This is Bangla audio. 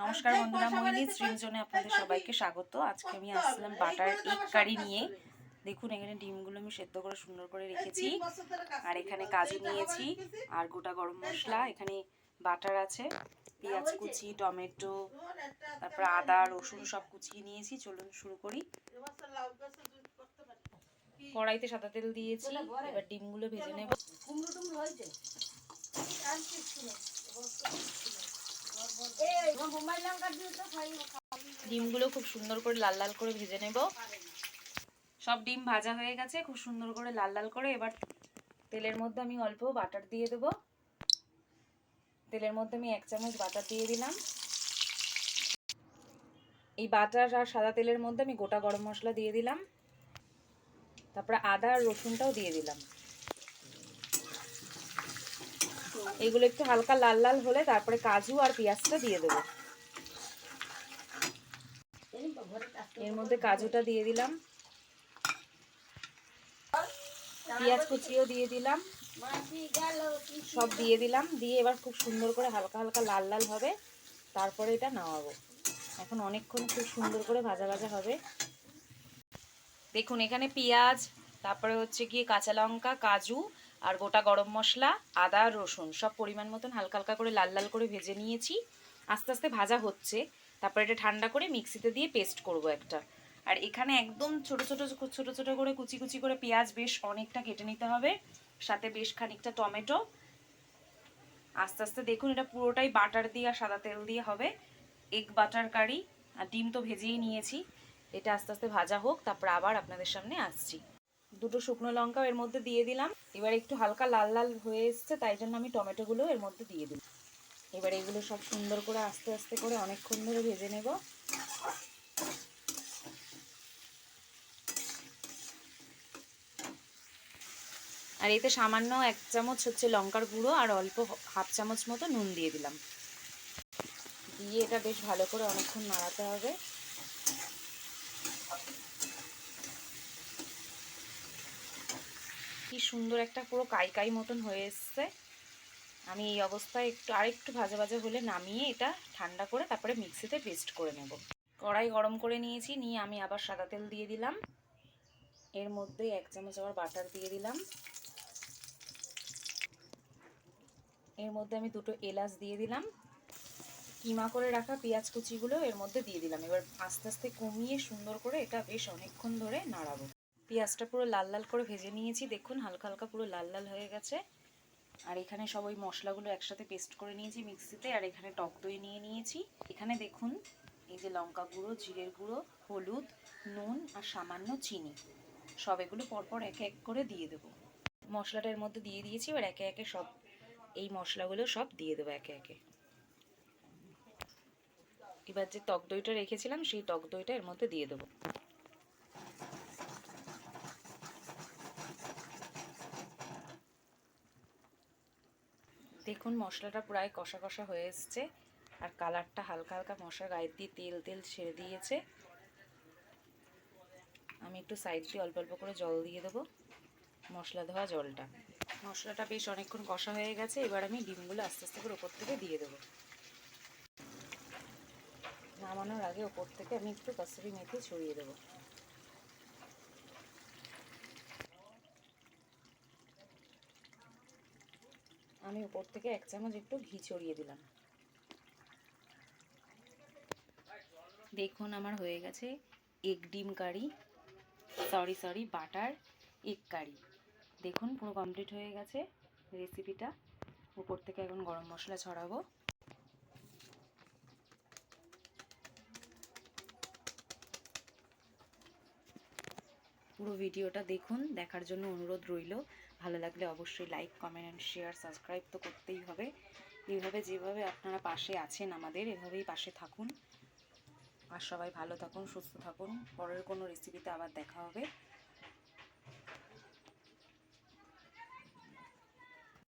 নমস্কার বন্ধুরা মোহিনী সৃজনে আপনাদের সবাইকে স্বাগত। আজকে আমি আসলাম বাটার এগ কারি নিয়ে। দেখুন এখানে ডিমগুলো আমি সেদ্ধ করে সুন্দর করে রেখেছি। আর এখানে কাজু নিয়েছি আর গোটা গরম মশলা। এখানে বাটার আছে পেঁয়াজ কুচি টমেটো তারপর আদা রসুন সব কুচিয়ে নিয়েছি। চলুন শুরু করি। কড়াইতে সাদা তেল দিয়েছি। এবার ডিমগুলো ভেজে নেব। কুমড়ো টুমড়ো হয়েছে আর কিছু নেই। এই, তোমার বোম্বাই লঙ্কা দিয়ে তো খাই ডিমগুলো খুব সুন্দর করে লাল লাল করে ভেজে নেব। সব ডিম ভাজা হয়ে গেছে, খুব সুন্দর করে লাল লাল করে এবার তেলের মধ্যে আমি অল্প বাটার দিয়ে দেব। তেলের মধ্যে আমি এক চামচ বাটার দিয়ে দিলাম। এই বাটার আর সাদা তেলের মধ্যে আমি গোটা গরম মশলা দিয়ে দিলাম। তারপরে আদা আর রসুনটাও দিয়ে দিলাম। এগুলো একটু হালকা লাল লাল হলে তারপরে কাজু আর পেঁয়াজটা দিয়ে দেবো। এর মধ্যে কাজুটা দিয়ে দিলাম। পেঁয়াজ কুচিও দিয়ে দিলাম। সব দিয়ে দিলাম। দিয়ে এবার খুব সুন্দর করে হালকা হালকা লাল লাল হবে। তারপরে এটা নামাবো। এখন অনেকক্ষণ খুব সুন্দর করে ভাজা ভাজা হবে। দেখুন, এখানে পেঁয়াজ তারপরে হচ্ছে গিয়ে কাঁচা লঙ্কা, কাজু আর গোটা গরম মশলা, আদা, রসুন সব পরিমাণ মতন হালকা হালকা করে লাল লাল করে ভেজে নিয়েছি। আস্তে আস্তে ভাজা হচ্ছে। তারপরে এটা ঠান্ডা করে মিক্সিতে দিয়ে পেস্ট করব একটা। আর এখানে একদম ছোট ছোট ছোট ছোট করে কুচি কুচি করে পেঁয়াজ বেশ অনেকটা কেটে নিতে হবে। সাথে বেশ খানিকটা টমেটো। আস্তে আস্তে দেখুন এটা পুরোটাই বাটার দিয়ে আর সাদা তেল দিয়ে হবে। এগ বাটার কারি আর ডিম তো ভেজেই নিয়েছি। এটা আস্তে আস্তে ভাজা হোক, তারপর আবার আপনাদের সামনে আসছি। দুটো শুকনো লঙ্কাও এর মধ্যে দিয়ে দিলাম। এবার একটু হালকা লাল লাল হয়ে এসছে, তাই জন্য আমি টমেটোগুলো এর মধ্যে দিয়ে দিলাম। এবার এগুলো সব সুন্দর করে আস্তে আস্তে করে অনেকক্ষণ ধরে ভেজে নেব। আর এতে সামান্য এক চামচ হচ্ছে লঙ্কার গুঁড়ো আর অল্প হাফ চামচ মতো নুন দিয়ে দিলাম। দিয়ে এটা বেশ ভালো করে অনেকক্ষণ নাড়াতে হবে। কি সুন্দর একটা পুরো কাই কাই মতন হয়ে এসছে। আমি এই অবস্থায় একটু আরেকটু ভাজা ভাজা হলে নামিয়ে এটা ঠান্ডা করে তারপরে মিক্সিতে পেস্ট করে নেব। কড়াই গরম করে নিয়েছি, নিয়ে আমি আবার সাদা তেল দিয়ে দিলাম। এর মধ্যে এক চামচ আবার বাটার দিয়ে দিলাম। এর মধ্যে আমি দুটো এলাচ দিয়ে দিলাম। কিমা করে রাখা পেঁয়াজ কুচিগুলো এর মধ্যে দিয়ে দিলাম। এবার আস্তে আস্তে কমিয়ে সুন্দর করে এটা বেশ অনেকক্ষণ ধরে নাড়াবো। পেঁয়াজটা পুরো লাল লাল করে ভেজে নিয়েছি। দেখুন, হালকা হালকা পুরো লাল লাল হয়ে গেছে। আর এখানে সব ওই মশলাগুলো একসাথে পেস্ট করে নিয়েছি মিক্সিতে আর এখানে টক দই নিয়ে নিয়েছি। এখানে দেখুন, এই যে লঙ্কা গুঁড়ো, জিরের গুঁড়ো, হলুদ, নুন, আর সামান্য চিনি। সব এগুলো পরপর একে এক করে দিয়ে দেবো। মশলাটার মধ্যে দিয়ে দিয়েছি, এবার একে একে সব, এই মশলাগুলো সব দিয়ে দেবো একে একে। এবার যে টক দইটা রেখেছিলাম, সেই টক দইটা এর মধ্যে দিয়ে দেবো। দেখুন, মশলাটা প্রায় কষা কষা হয়ে এসছে। আর কালারটা হালকা হালকা মশলার গায়ে দিয়ে তেল তেল ছেড়ে দিয়েছে। আমি একটু সাইড দিয়ে অল্প অল্প করে জল দিয়ে দেবো মশলা ধোয়া জলটা। মশলাটা বেশ অনেকক্ষণ কষা হয়ে গেছে। এবার আমি ডিমগুলো আস্তে আস্তে করে ওপর থেকে দিয়ে দেবো। নামানোর আগে ওপর থেকে আমি একটু কসুরি মেথি ছড়িয়ে দেবো। আমি উপর থেকে এক চামচ একটু ঘি ছড়িয়ে দিলাম। দেখুন আমার হয়ে গেছে এগ ডিম curry sorry sorry butter egg curry. দেখুন পুরো কমপ্লিট হয়ে গেছে রেসিপিটা উপর থেকে এখন গরম মশলা ছড়াবো। পুরো ভিডিওটা দেখুন, দেখার জন্য অনুরোধ রইল। ভালো লাগলে অবশ্যই like comment and share subscribe তো করতেই হবে। এইভাবে যেভাবে আপনারা পাশে আছেন আমাদের, এভাবেই পাশে থাকুন। আর সবাই ভালো থাকুন, সুস্থ থাকুন। পরের কোনো রেসিপিতে আবার দেখা হবে।